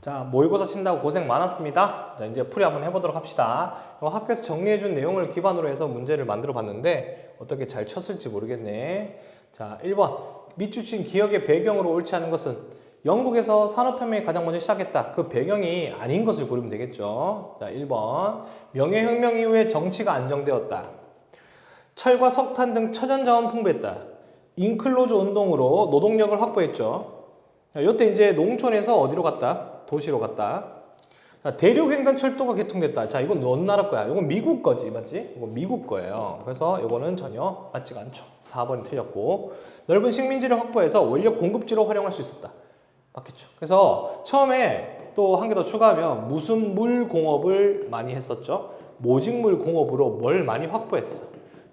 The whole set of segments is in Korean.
자, 모의고사 친다고 고생 많았습니다. 자, 이제 풀이 한번 해보도록 합시다. 학교에서 정리해준 내용을 기반으로 해서 문제를 만들어 봤는데 어떻게 잘 쳤을지 모르겠네. 자, 1번. 밑주친 기억의 배경으로 옳지 않은 것은 영국에서 산업혁명이 가장 먼저 시작했다. 그 배경이 아닌 것을 고르면 되겠죠. 자, 1번. 명예혁명 이후에 정치가 안정되었다. 철과 석탄 등 천연자원 풍부했다. 인클로즈 운동으로 노동력을 확보했죠. 자, 이때 이제 농촌에서 어디로 갔다? 도시로 갔다. 자, 대륙 횡단 철도가 개통됐다. 자, 이건 어느 나라 거야? 이건 미국 거지, 맞지? 이건 미국 거예요. 그래서 이거는 전혀 맞지가 않죠. 4번이 틀렸고 넓은 식민지를 확보해서 원료 공급지로 활용할 수 있었다. 맞겠죠. 그래서 처음에 또 한 개 더 추가하면 무슨 물 공업을 많이 했었죠? 모직물 공업으로 뭘 많이 확보했어?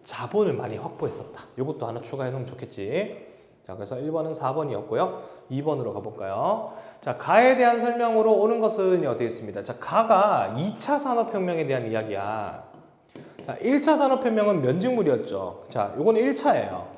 자본을 많이 확보했었다. 이것도 하나 추가해 놓으면 좋겠지. 자, 그래서 1번은 4번이었고요. 2번으로 가볼까요? 자, 가에 대한 설명으로 옳은 것은 어떻게 있습니다. 자, 가가 2차 산업혁명에 대한 이야기야. 자, 1차 산업혁명은 면직물이었죠. 자, 요거는 1차예요.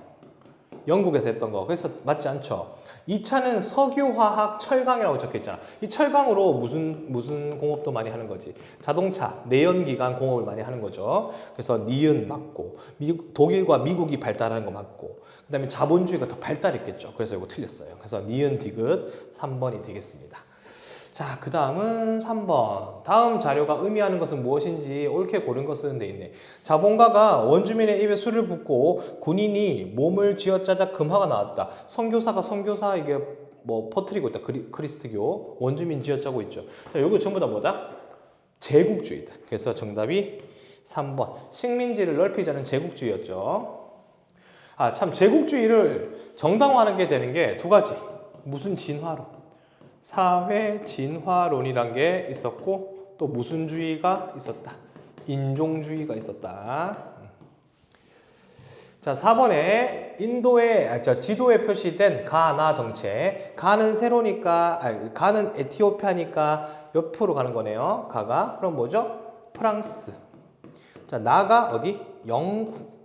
영국에서 했던 거. 그래서 맞지 않죠. 2차는 석유, 화학, 철강이라고 적혀 있잖아. 이 철강으로 무슨 무슨 공업도 많이 하는 거지. 자동차, 내연기관 공업을 많이 하는 거죠. 그래서 니은 맞고 미국, 독일과 미국이 발달하는 거 맞고 그다음에 자본주의가 더 발달했겠죠. 그래서 이거 틀렸어요. 그래서 니은 디귿 3번이 되겠습니다. 자, 그 다음은 3번. 다음 자료가 의미하는 것은 무엇인지 옳게 고른 것은 돼 있네. 자본가가 원주민의 입에 술을 붓고 군인이 몸을 쥐어짜자 금화가 나왔다. 선교사가 선교사 이게 뭐 퍼뜨리고 있다. 그리, 크리스트교 원주민 쥐어짜고 있죠. 자, 요거 전부 다 뭐다? 제국주의다. 그래서 정답이 3번. 식민지를 넓히자는 제국주의였죠. 아, 참 제국주의를 정당화하는 게 되는 게 두 가지. 무슨 진화로? 사회 진화론이란 게 있었고 또 무슨 주의가 있었다. 인종주의가 있었다. 자, 4번에 인도의 아, 저 지도에 표시된 가나 정책. 가는 세로니까 아, 가는 에티오피아니까 옆으로 가는 거네요. 가가 그럼 뭐죠? 프랑스. 자, 나가 어디? 영국.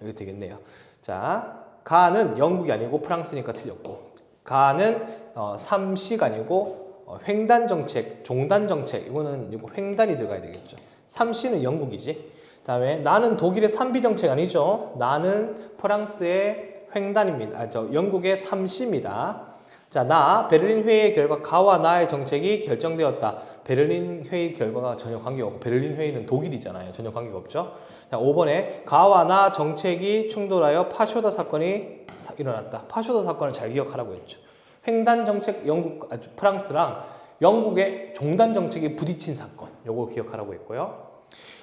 이렇게 되겠네요. 자, 가는 영국이 아니고 프랑스니까 틀렸고. 가는 어, 삼시가 아니고 어, 횡단 정책, 종단 정책 이거는 이거 횡단이 들어가야 되겠죠. 삼시는 영국이지. 다음에 나는 독일의 삼비 정책 아니죠. 나는 프랑스의 횡단입니다. 아, 저 영국의 삼시입니다. 자, 나 베를린 회의의 결과 가와 나의 정책이 결정되었다. 베를린 회의 결과가 전혀 관계가 없고 베를린 회의는 독일이잖아요. 전혀 관계가 없죠. 자, 5번에 가와 나 정책이 충돌하여 파쇼다 사건이 사- 일어났다. 파쇼다 사건을 잘 기억하라고 했죠. 횡단 정책 영국 아, 프랑스랑 영국의 종단 정책이 부딪힌 사건. 요걸 기억하라고 했고요.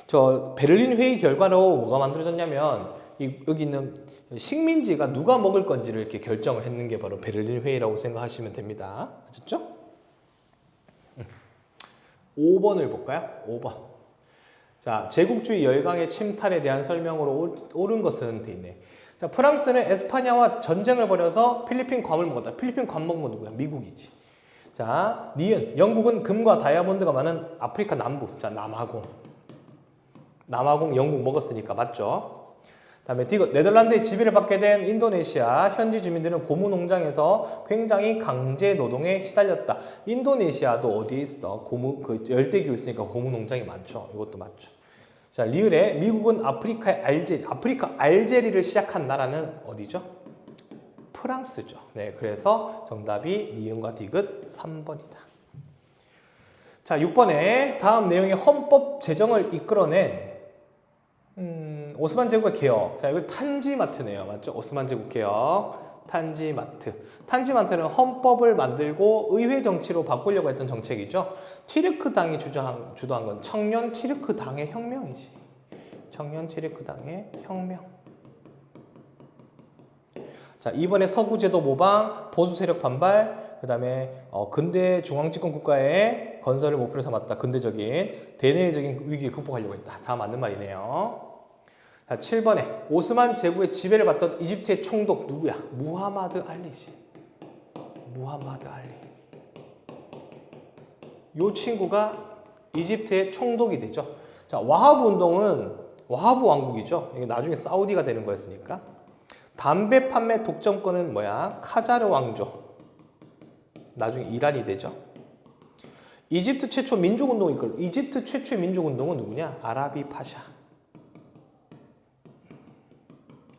저 베를린 회의 결과로 뭐가 만들어졌냐면 이, 여기 있는 식민지가 누가 먹을 건지를 이렇게 결정을 했는 게 바로 베를린 회의라고 생각하시면 됩니다. 아셨죠? 음. 5번을 볼까요? 5번. 자, 제국주의 열강의 침탈에 대한 설명으로 옳- 옳은 것은 돼 있네. 자, 프랑스는 에스파냐와 전쟁을 벌여서 필리핀 괌을 먹었다. 필리핀 괌 먹은 건 누구야? 미국이지. 자, 니은. 영국은 금과 다이아몬드가 많은 아프리카 남부. 자, 남아공. 남아공 영국 먹었으니까 맞죠? 다음에 디귿 네덜란드의 지배를 받게 된 인도네시아 현지 주민들은 고무 농장에서 굉장히 강제 노동에 시달렸다. 인도네시아도 어디에 있어? 고무 그 열대기후 있으니까 고무 농장이 많죠. 이것도 맞죠. 자 리을에 미국은 아프리카의 알제리, 아프리카 알제리를 시작한 나라는 어디죠? 프랑스죠. 네, 그래서 정답이 니은과 디귿 3번이다. 자 6번에 다음 내용의 헌법 제정을 이끌어낸 음, 오스만 제국의 개혁. 자, 이거 탄지마트네요. 맞죠? 오스만 제국 개혁. 탄지마트. 탄지마트는 헌법을 만들고 의회 정치로 바꾸려고 했던 정책이죠. 티르크 당이 주저한, 주도한 건 청년 티르크 당의 혁명이지. 청년 티르크 당의 혁명. 자, 이번에 서구제도 모방, 보수 세력 반발, 그 다음에 어, 근대 중앙집권 국가의 건설을 목표로 삼았다. 근대적인 대내적인 위기 극복하려고 했다. 다 맞는 말이네요. 자, 7번에 오스만 제국의 지배를 받던 이집트의 총독 누구야? 무하마드 알리지. 무하마드 알리. 요 친구가 이집트의 총독이 되죠. 자, 와하브 운동은 와하브 왕국이죠. 이게 나중에 사우디가 되는 거였으니까. 담배 판매 독점권은 뭐야? 카자르 왕조. 나중에 이란이 되죠. 이집트 최초 민족운동이 이끌 이집트 최초의 민족운동은 누구냐? 아라비 파샤.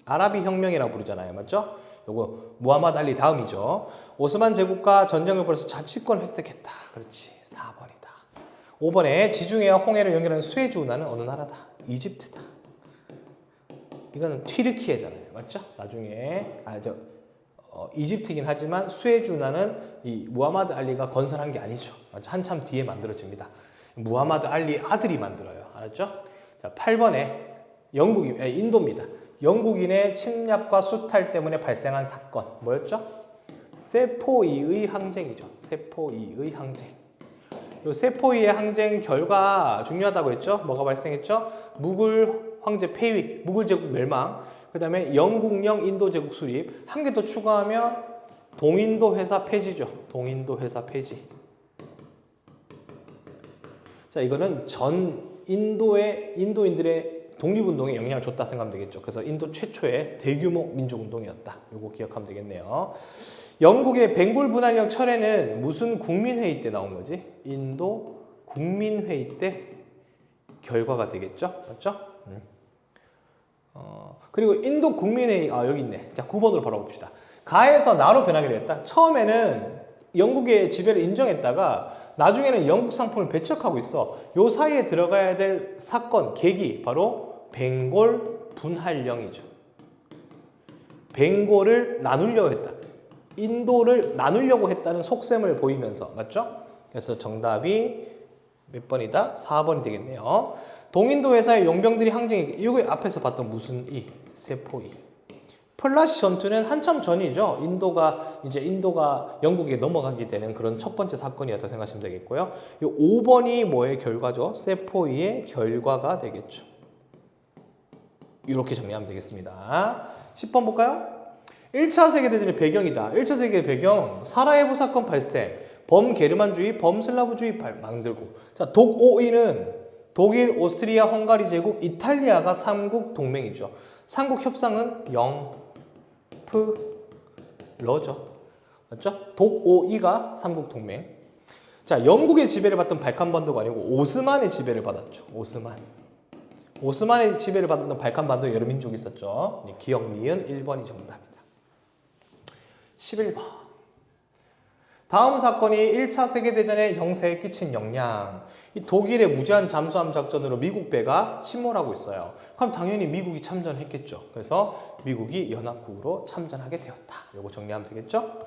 아라비 혁명이라고 부르잖아요. 맞죠? 요거 무하마드 알리 다음이죠. 오스만 제국과 전쟁을 벌여서 자치권 획득했다. 그렇지. 4번이다. 5번에 지중해와 홍해를 연결하는 수에즈 운하는 어느 나라다? 이집트다. 이거는 튀르키예잖아요. 맞죠? 나중에 아저 어, 이집트이긴 하지만 수에즈 운하는 이 무하마드 알리가 건설한 게 아니죠. 맞죠? 한참 뒤에 만들어집니다. 무하마드 알리 아들이 만들어요. 알았죠? 자, 8번에 영국이 에, 인도입니다. 영국인의 침략과 수탈 때문에 발생한 사건 뭐였죠? 세포이의 항쟁이죠. 세포이의 항쟁. 요 세포이의 항쟁 결과 중요하다고 했죠? 뭐가 발생했죠? 무굴 황제 폐위, 무굴 제국 멸망, 그 다음에 영국령 인도 제국 수립, 한 개 더 추가하면 동인도 회사 폐지죠. 동인도 회사 폐지. 자, 이거는 전 인도의 인도인들의 독립운동에 영향을 줬다 생각하면 되겠죠. 그래서 인도 최초의 대규모 민족운동이었다. 요거 기억하면 되겠네요. 영국의 벵골 분할령 철회는 무슨 국민회의 때 나온 거지? 인도 국민회의 때 결과가 되겠죠. 맞죠? 음. 어, 그리고 인도 국민회의 아 여기 있네. 자 9번으로 바로 봅시다. 가에서 나로 변하게 되었다. 처음에는 영국의 지배를 인정했다가 나중에는 영국 상품을 배척하고 있어. 요 사이에 들어가야 될 사건 계기 바로 벵골 분할령이죠. 벵골을 나누려고 했다. 인도를 나누려고 했다는 속셈을 보이면서 맞죠? 그래서 정답이 몇 번이다? 4번이 되겠네요. 동인도 회사의 용병들이 항쟁이 이거 앞에서 봤던 무슨 이 세포이 플라시 전투는 한참 전이죠. 인도가 이제 인도가 영국에 넘어가게 되는 그런 첫 번째 사건이었다고 생각하시면 되겠고요. 이 5번이 뭐의 결과죠? 세포이의 결과가 되겠죠. 이렇게 정리하면 되겠습니다. 10번 볼까요? 1차 세계대전의 배경이다. 1차 세계 배경 사라예보 사건 발생, 범게르만주의, 범슬라브주의 발, 만들고 자 독오이는 독일, 오스트리아, 헝가리 제국, 이탈리아가 삼국 동맹이죠. 삼국 협상은 영프러죠. 맞죠? 독오이가 삼국 동맹. 자, 영국의 지배를 받던 발칸반도가 아니고 오스만의 지배를 받았죠. 오스만. 오스만의 지배를 받았던 발칸 반도 여러 민족이 있었죠. 기억 니은 1번이 정답이다. 11번. 다음 사건이 1차 세계대전의 정세에 끼친 영향. 이 독일의 무제한 잠수함 작전으로 미국 배가 침몰하고 있어요. 그럼 당연히 미국이 참전했겠죠. 그래서 미국이 연합국으로 참전하게 되었다. 요거 정리하면 되겠죠?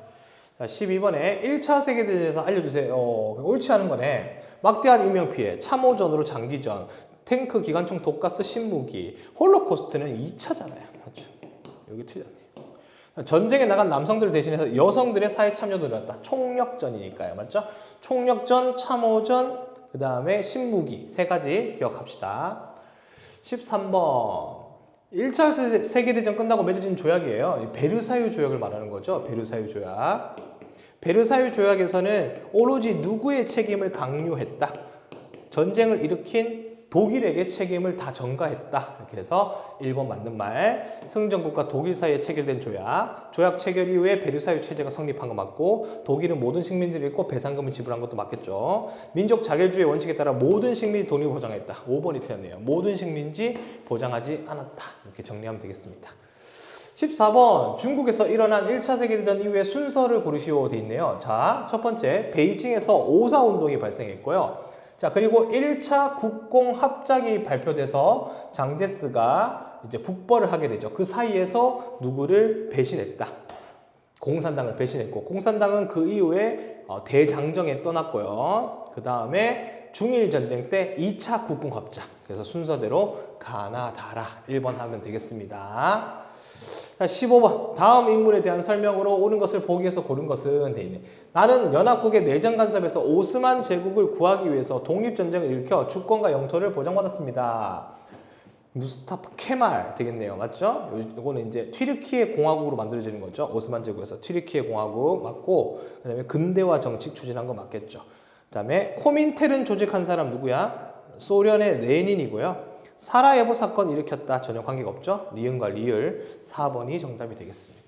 자, 12번에 1차 세계대전에서 알려주세요. 어, 옳지 않은 거네. 막대한 인명피해, 참호전으로 장기전, 탱크, 기관총, 독가스, 신무기, 홀로코스트는 2차잖아요. 맞죠? 여기 틀렸네요. 전쟁에 나간 남성들 대신해서 여성들의 사회 참여도 늘었다. 총력전이니까요. 맞죠? 총력전, 참호전, 그 다음에 신무기 세 가지 기억합시다. 13번. 1차 세계대전 끝나고 맺어진 조약이에요. 베르사유 조약을 말하는 거죠. 베르사유 조약. 베르사유 조약에서는 오로지 누구의 책임을 강요했다. 전쟁을 일으킨 독일에게 책임을 다 전가했다. 이렇게 해서 1번 맞는 말. 승전국과 독일 사이에 체결된 조약. 조약 체결 이후에 베르사유 체제가 성립한 거 맞고 독일은 모든 식민지를 잃고 배상금을 지불한 것도 맞겠죠. 민족 자결주의 원칙에 따라 모든 식민지 독립을 보장했다. 5번이 틀렸네요. 모든 식민지 보장하지 않았다. 이렇게 정리하면 되겠습니다. 14번 중국에서 일어난 1차 세계대전 이후에 순서를 고르시오 돼 있네요. 자, 첫 번째 베이징에서 오사 운동이 발생했고요. 자, 그리고 1차 국공 합작이 발표돼서 장제스가 이제 북벌을 하게 되죠. 그 사이에서 누구를 배신했다. 공산당을 배신했고, 공산당은 그 이후에 어, 대장정에 떠났고요. 그 다음에 중일 전쟁 때 2차 국공 합작. 그래서 순서대로 가나다라 1번 하면 되겠습니다. 자, 15번. 다음 인물에 대한 설명으로 옳은 것을 보기 위해서 고른 것은 돼 있네. 나는 연합국의 내정 간섭에서 오스만 제국을 구하기 위해서 독립전쟁을 일으켜 주권과 영토를 보장받았습니다. 무스타프 케말 되겠네요. 맞죠? 요거는 이제 튀르키예 공화국으로 만들어지는 거죠. 오스만 제국에서 튀르키예 공화국 맞고 그다음에 근대화 정책 추진한 거 맞겠죠. 그다음에 코민텔은 조직한 사람 누구야? 소련의 레닌이고요. 사라예보 사건 일으켰다. 전혀 관계가 없죠. 니은과 리을 4번이 정답이 되겠습니다.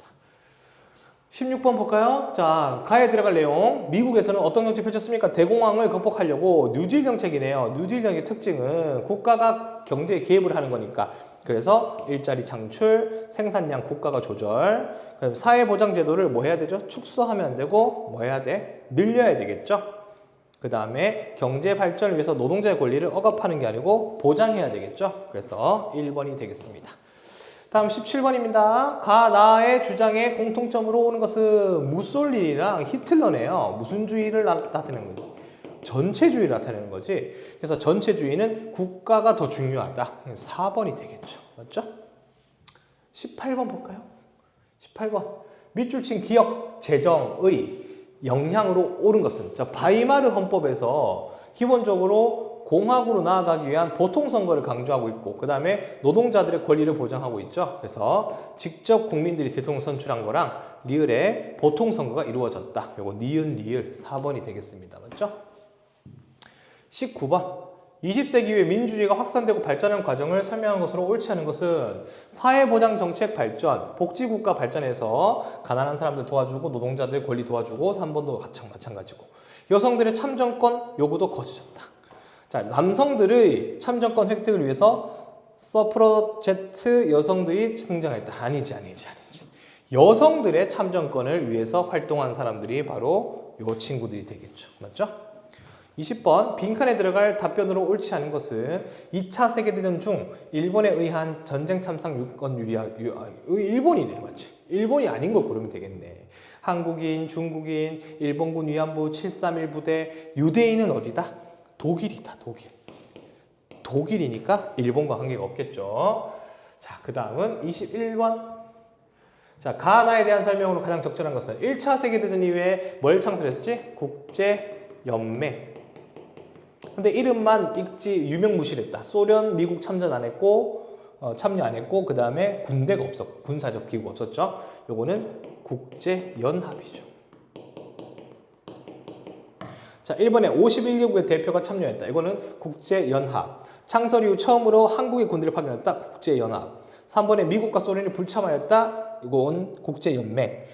16번 볼까요? 자, 가에 들어갈 내용. 미국에서는 어떤 정책 펼쳤습니까? 대공황을 극복하려고 뉴질 정책이네요. 뉴질 정책의 특징은 국가가 경제에 개입을 하는 거니까. 그래서 일자리 창출, 생산량 국가가 조절, 그다음에 사회보장 제도를 뭐 해야 되죠? 축소하면 안 되고 뭐 해야 돼? 늘려야 되겠죠? 그 다음에 경제 발전을 위해서 노동자의 권리를 억압하는 게 아니고 보장해야 되겠죠? 그래서 1번이 되겠습니다. 다음 17번입니다. 가 나의 주장의 공통점으로 오는 것은 무솔리니랑 히틀러네요. 무슨 주의를 나- 나타내는 거지? 전체주의를 나타내는 거지. 그래서 전체주의는 국가가 더 중요하다. 4번이 되겠죠. 맞죠? 18번 볼까요? 18번. 밑줄 친 기업 재정의 영향으로 오른 것은 자, 바이마르 헌법에서 기본적으로 공화국으로 나아가기 위한 보통 선거를 강조하고 있고 그 다음에 노동자들의 권리를 보장하고 있죠. 그래서 직접 국민들이 대통령 선출한 거랑 리을의 보통 선거가 이루어졌다. 요거 니은 리을 4번이 되겠습니다. 맞죠? 19번 20세기 이후에 민주주의가 확산되고 발전하는 과정을 설명한 것으로 옳지 않은 것은 사회보장 정책 발전, 복지국가 발전에서 가난한 사람들 도와주고 노동자들 권리 도와주고 3번도 마찬가지고 여성들의 참정권 요구도 거쳐졌다. 자, 남성들의 참정권 획득을 위해서 서프로제트 여성들이 등장했다. 아니지, 아니지, 아니지. 여성들의 참정권을 위해서 활동한 사람들이 바로 요 친구들이 되겠죠. 맞죠? 20번 빈칸에 들어갈 답변으로 옳지 않은 것은 2차 세계대전 중 일본에 의한 전쟁 참상 유권 유리하 유, 아, 일본이네 맞지? 일본이 아닌 걸 고르면 되겠네. 한국인, 중국인, 일본군 위안부 731 부대 유대인은 어디다? 독일이다 독일. 독일이니까 일본과 관계가 없겠죠. 자, 그 다음은 21번. 자, 가나에 대한 설명으로 가장 적절한 것은 1차 세계대전 이후에 뭘 창설했지? 국제연맹. 근데 이름만 읽지 유명무실했다. 소련, 미국 참전 안 했고 어, 참여 안 했고 그 다음에 군대가 없었, 군사적 기구 없었죠. 요거는 국제연합이죠. 자, 1번에 51개국의 대표가 참여했다. 이거는 국제연합. 창설 이후 처음으로 한국의 군대를 파견했다. 국제연합. 3번에 미국과 소련이 불참하였다. 이건 국제연맹.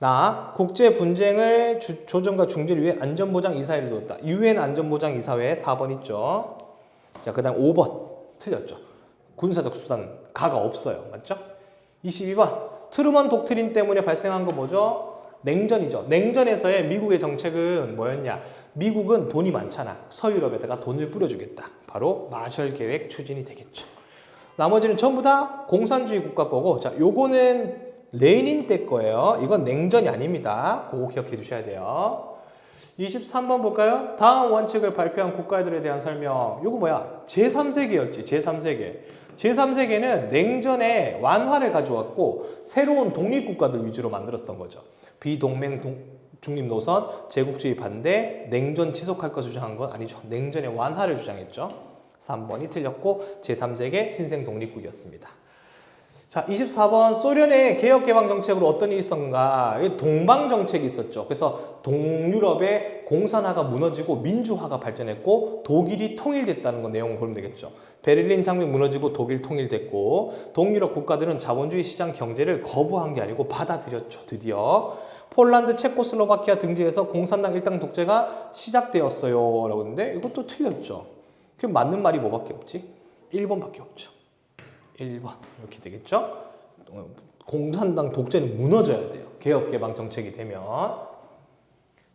나 국제 분쟁을 주- 조정과 중재를 위해 안전보장 이사회를 뒀다. 유엔 안전보장 이사회 4번 있죠. 자, 그다음 5번 틀렸죠. 군사적 수단 가가 없어요. 맞죠? 22번 트루먼 독트린 때문에 발생한 거 뭐죠? 냉전이죠. 냉전에서의 미국의 정책은 뭐였냐? 미국은 돈이 많잖아. 서유럽에다가 돈을 뿌려주겠다. 바로 마셜 계획 추진이 되겠죠. 나머지는 전부 다 공산주의 국가 거고, 자, 요거는 레닌 때 거예요. 이건 냉전이 아닙니다. 그거 기억해 두셔야 돼요. 23번 볼까요? 다음 원칙을 발표한 국가들에 대한 설명. 요거 뭐야? 제3세계였지, 제3세계. 제3세계는 냉전의 완화를 가져왔고, 새로운 독립국가들 위주로 만들었던 거죠. 비동맹 동- 중립 노선, 제국주의 반대, 냉전 지속할 것을 주장한 건 아니죠. 냉전의 완화를 주장했죠. 3번이 틀렸고, 제3세계 신생 독립국이었습니다. 자, 24번 소련의 개혁 개방 정책으로 어떤 일이 있었는가? 이 동방 정책이 있었죠. 그래서 동유럽의 공산화가 무너지고 민주화가 발전했고 독일이 통일됐다는 거 내용을 보면 되겠죠. 베를린 장벽 무너지고 독일 통일됐고 동유럽 국가들은 자본주의 시장 경제를 거부한 게 아니고 받아들였죠. 드디어 폴란드, 체코슬로바키아 등지에서 공산당 일당 독재가 시작되었어요 라고 했는데 이것도 틀렸죠. 그럼 맞는 말이 뭐밖에 없지? 1번밖에 없죠. 1번 이렇게 되겠죠? 어, 공산당 독재는 무너져야 돼요. 개혁 개방 정책이 되면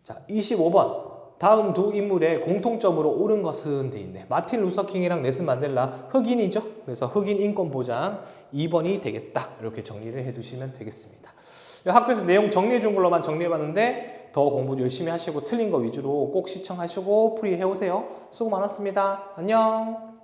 자 25번 다음 두 인물의 공통점으로 옳은 것은 돼 있네. 마틴 루서킹이랑 넬슨 만델라 흑인이죠. 그래서 흑인 인권 보장 2번이 되겠다. 이렇게 정리를 해두시면 되겠습니다. 학교에서 내용 정리해 준 걸로만 정리해 봤는데 더 공부 열심히 하시고 틀린 거 위주로 꼭 시청하시고 풀이해 오세요. 수고 많았습니다. 안녕.